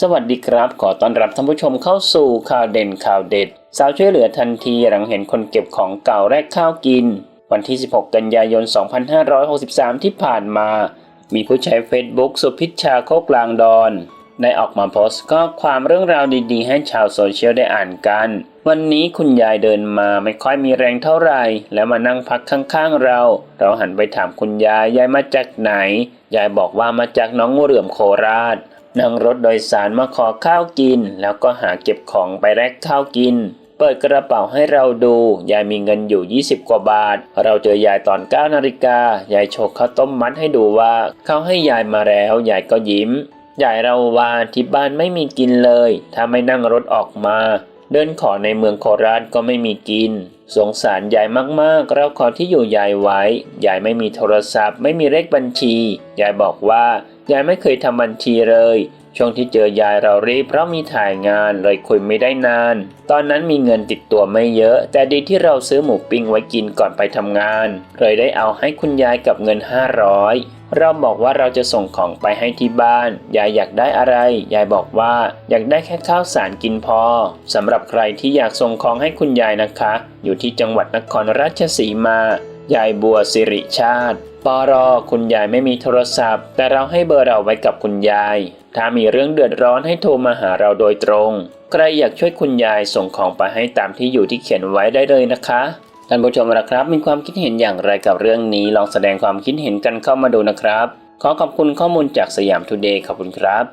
สวัสดีครับ ขอต้อนรับท่านผู้ชมเข้าสู่ข่าวเด่นข่าวเด็ด สาวช่วยเหลือทันทีหลังเห็นคนเก็บของเก่าแรกข้าวกิน วันที่ 16 กันยายน 2563 ที่ผ่านมา มีผู้ใช้ Facebook สุพิชชาโคกลางดอน ได้ออกมาโพสต์ข้อความเรื่องราวดีๆ ให้ชาวโซเชียลได้อ่านกัน วันนี้คุณยายเดินมาไม่ค่อยมีแรงเท่าไหร่ แล้วมานั่งพักข้างๆเรา เราหันไปถามคุณยายยายมาจากไหนยายบอกว่ามาจากน้องงูเหลื่อมโคราช นั่งรถโดยสารมาขอข้าวกิน แล้วก็หาเก็บของไปแลกข้าวกิน เปิดกระเป๋าให้เราดู ยายมีเงินอยู่ 20 กว่าบาท เราเจอยายตอน 9 นาฬิกา ยายโชว์ข้าวต้มมัดให้ดูว่าเขาให้ยายมาแล้ว ยายก็ยิ้ม ยายเราว่าที่บ้านไม่มีกินเลย ถ้าไม่นั่งรถออกมา เดินขอในเมืองโคราชก็ไม่มีกิน สงสารยายมากๆ เราขอที่อยู่ยายไว้ ยายไม่มีโทรศัพท์ ไม่มีเลขบัญชียายบอกว่ายายไม่เคยทำบัญชีเลย ช่วงที่เจอยายเรารีบเพราะมีถ่ายงานเลยคุยไม่ได้นาน ตอนนั้นมีเงินติดตัวไม่เยอะ แต่ดีที่เราซื้อหมูปิ้งไว้กินก่อนไปทำงาน เลยได้เอาให้คุณยายกับเงิน 500 เราบอกว่าเราจะส่งของไปให้ที่บ้าน ยายอยากได้อะไร ยายบอกว่าอยากได้แค่ข้าวสารกินพอสำหรับใครที่อยากส่งของให้คุณยายนะคะ อยู่ที่จังหวัดนครราชสีมา ยายบัวสิริชาติปอรอคุณยายไม่มีโทรศัพท์ แต่เราให้เบอร์เราไว้กับคุณยาย ถ้ามีเรื่องเดือดร้อนให้โทรมาหาเราโดยตรง ใครอยากช่วยคุณยายส่งของไปให้ตามที่อยู่ที่เขียนไว้ได้เลยนะคะท่านผู้ชมนะครับ มีความคิดเห็นอย่างไรกับเรื่องนี้ ลองแสดงความคิดเห็นกันเข้ามาดูนะครับ ขอขอบคุณข้อมูลจากสยามทูเดย์ขอบคุณครับ